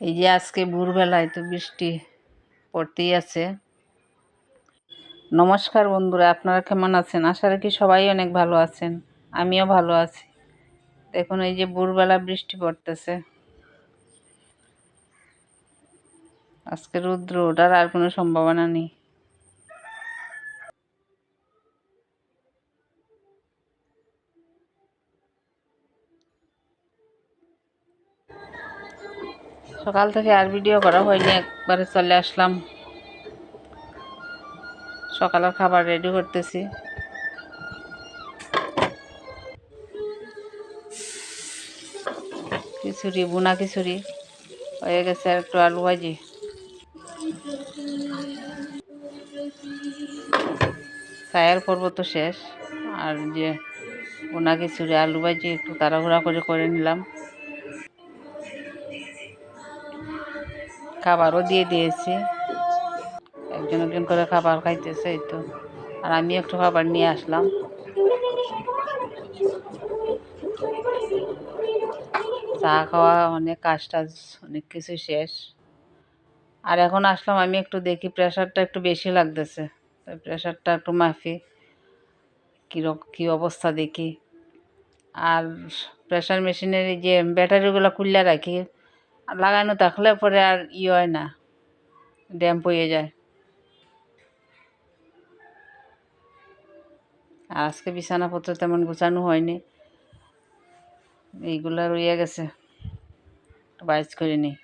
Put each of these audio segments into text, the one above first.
এই যে আজকে ভোরবেলায় তো বৃষ্টি পড়তেই আছে। নমস্কার বন্ধুরা, আপনারা কেমন আছেন? আশা রাখি সবাই অনেক ভালো আছেন, আমিও ভালো আছি। দেখুন, এই যে ভোরবেলা বৃষ্টি পড়তেছে। আজকে রুদ্র ওঠার আর কোনো সম্ভাবনা নেই। সকাল থেকে আর ভিডিও করা হয়নি, একবারে চলে আসলাম। সকালের খাবার রেডি করতেছি। খিচুড়ি, বুনা খিচুড়ি হয়ে গেছে আর একটু আলু ভাজি। চায়ের পর্ব তো শেষ, আর যে বোনা খিচুড়ি, আলু ভাজি একটু তাড়াহুড়া করে করে নিলাম। খাবারও দিয়ে দিয়েছি। একজন একজন করে খাবার খাইতেছে এই তো। আর আমি একটু খাবার নিয়ে আসলাম। চা খাওয়া অনেক কাজ টাজ, অনেক কিছু শেষ। আর এখন আসলাম, আমি একটু দেখি প্রেশারটা একটু বেশি লাগতেছে। প্রেশারটা একটু মাফি। কীরকম কী অবস্থা দেখি। আর প্রেশার মেশিনের যে ব্যাটারিগুলো খুললে রাখি লাগানো থাকলে পরে আর ই হয় না ড্যাম্প হয়ে যায়। আর আজকে বিছানাপত্র তেমন গোছানো হয়নি, এইগুলো রইয়া গেছে বাইজ করে নিই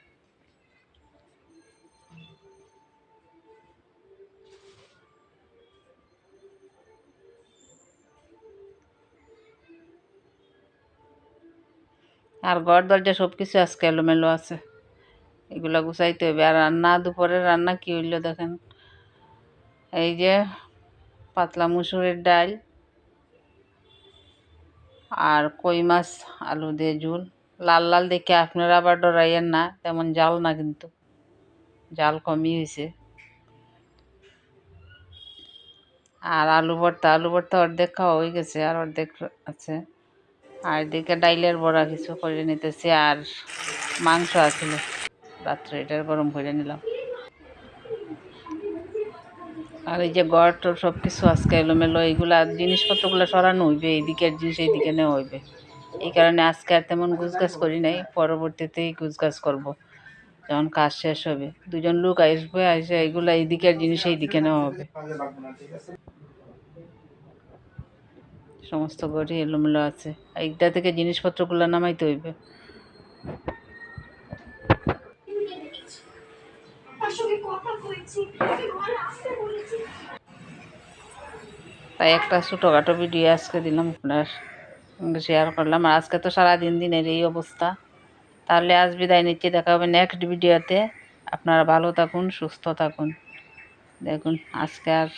আর ঘর, দরজা সব কিছু আজকে এলোমেলো আছে। এগুলো গুছাইতে হবে। আর রান্না, দুপুরের রান্না কি হইল দেখেন? এই যে পাতলা মুসুরের ডাল আর কই মাছ, আলু দিয়ে ঝুল। লাল লাল দেখে আপনারা আবার ডরাইয়েন না, তেমন জাল না কিন্তু। জাল কমই হয়েছে আর আলু ভর্তা আলু ভর্তা অর্ধেক খাওয়া হয়ে গেছে, আর অর্ধেক আছে। আর এদিকে ডাইলের বড়া কিছু করে নিতেছি আর মাংস আছিল। রাত্রে এটার গরম করে নিলাম। আর এই যে গড় টর সব কিছু আজকে এলোমেলো এইগুলা জিনিসপত্রগুলো সরানো হইবে এইদিকের জিনিস এইদিকে নেওয়া হইবে। এই কারণে আজকে আর তেমন গুছগাছ করি নাই, পরবর্তীতেই গুছগাছ করব। যখন কাজ শেষ হবে। দুজন লোক আসবে, আসে এইগুলা এইদিকের জিনিস এইদিকে নেওয়া হবে। সমস্ত ঘরই এলোমেলো আছে। এইটা থেকে জিনিসপত্রগুলো নামাইতে হইবে। তাই একটা ছোটোখাটো ভিডিও আজকে দিলাম আপনার শেয়ার করলাম। আর আজকে তো সারাদিন দিনের এই অবস্থা। তাহলে আজ বিদায় নিচ্ছি। দেখা হবে নেক্সট ভিডিওতে আপনারা ভালো থাকুন, সুস্থ থাকুন। দেখুন, আজকে আর